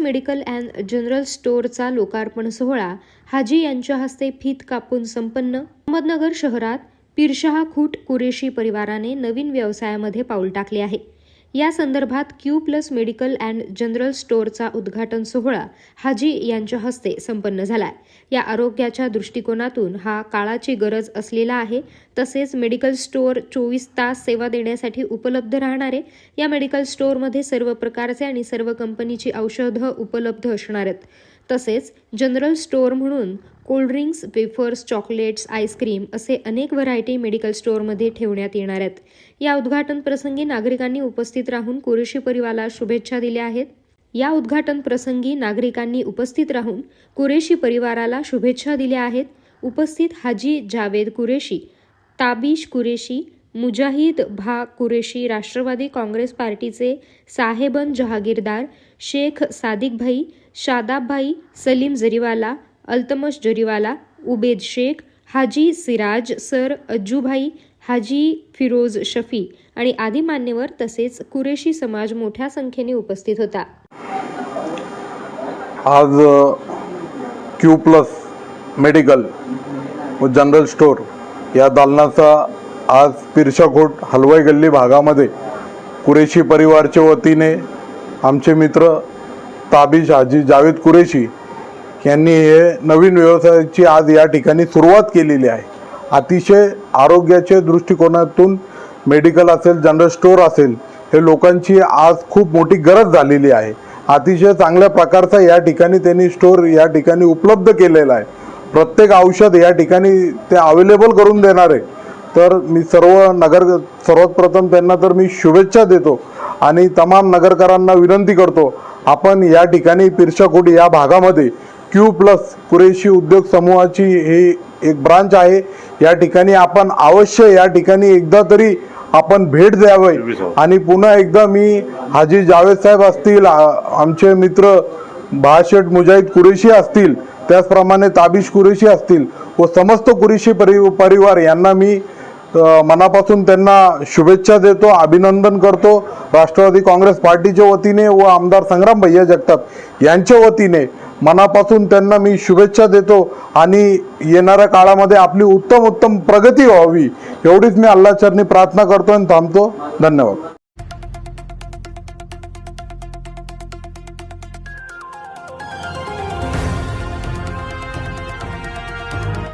Medical and general स्टोअरचा लोकार्पण सोहळा हाजी यांच्या हस्ते फीत कापून संपन्न. अहमदनगर शहरात पिरशहा खूट कुरेशी परिवाराने नवीन व्यवसायामध्ये पाऊल टाकले आहे. या संदर्भात Q plus medical and general स्टोअरचा उद्घाटन सोहळा हाजी यांच्या हस्ते संपन्न झालाय. या आरोग्याच्या दृष्टिकोनातून हा काळाची गरज असलेला आहे. तसेच मेडिकल स्टोअर चोवीस तास सेवा देण्यासाठी उपलब्ध राहणारे या मेडिकल स्टोअरमध्ये सर्व प्रकारचे आणि सर्व कंपनीची औषधं उपलब्ध असणार आहेत. तसेच जनरल स्टोअर म्हणून cold drinks wafers chocolates ice cream असे अनेक व्हरायटी मेडिकल स्टोअरमध्ये ठेवण्यात येणार आहेत. या उद्घाटन प्रसंगी नागरिकांनी उपस्थित राहून कुरेशी परिवाराला शुभेच्छा दिल्या आहेत. या उद्घाटन प्रसंगी नागरिकांनी उपस्थित राहून कुरेशी परिवाराला शुभेच्छा दिल्या आहेत. उपस्थित हाजी जावेद कुरेशी ताबिश कुरेशी मुजाहिद भा कुरेशी राष्ट्रवादी काँग्रेस पार्टीचे साहेबन जहागीरदार शेख सादिकभाई शादाबभाई सलीम जरीवाला अल्तमश जरीवाला उबेद शेख हाजी सिराज सर अज्जूभाई हाजी फिरोज शफी आणि आदी मान्यवर तसेच कुरेशी समाज मोठ्या संख्येने उपस्थित होता. आज क्यू प्लस मेडिकल व जनरल स्टोर या दालनाचा आज पिरशाकोट हलवाई गल्ली भागामध्ये कुरेशी परिवारच्या वतीने आमचे मित्र ताबिश हाजी जावेद कुरेशी यांनी हे नवीन व्यवसायाची आज या ठिकाणी सुरुवात केलेली आहे. अतिशय आरोग्याच्या दृष्टिकोनातून मेडिकल असेल जनरल स्टोअर असेल हे लोकांची आज खूप मोठी गरज झालेली आहे. अतिशय चांगल्या प्रकारचा या ठिकाणी त्यांनी स्टोअर या ठिकाणी उपलब्ध केलेला आहे. प्रत्येक औषध या ठिकाणी ते अवेलेबल करून देणार आहे. तर मी सर्व नगर सर्वात प्रथम त्यांना तर मी शुभेच्छा देतो. आणि तमाम नगरकरांना विनंती करतो आपण या ठिकाणी पिरशाकोटी या भागामध्ये क्यू प्लस कुरेशी उद्योग समूहाची ही एक ब्रांच आहे. या ठिकाणी आपण अवश्य या ठिकाणी एकदा तरी आपण भेट द्यावी. आणि पुन्हा एकदा मी हाजी जावेद साहेब असतील आमचे मित्र भाशेट मुजाहिद कुरेशी असतील त्याचप्रमाणे ताबिश कुरेशी असतील व समस्त कुरेशी परि परिवार यांना मी मनापासून त्यांना शुभेच्छा देतो अभिनंदन करतो. राष्ट्रवादी काँग्रेस पार्टीच्या वतीने व आमदार संग्राम भैया जगताप यांच्या वतीने मनापासून त्यांना मी शुभेच्छा देतो आणि येणाऱ्या काळामध्ये आपली उत्तम उत्तम प्रगती व्हावी एवढीच मी अल्लाचरणी प्रार्थना करतो आणि थांबतो. धन्यवाद.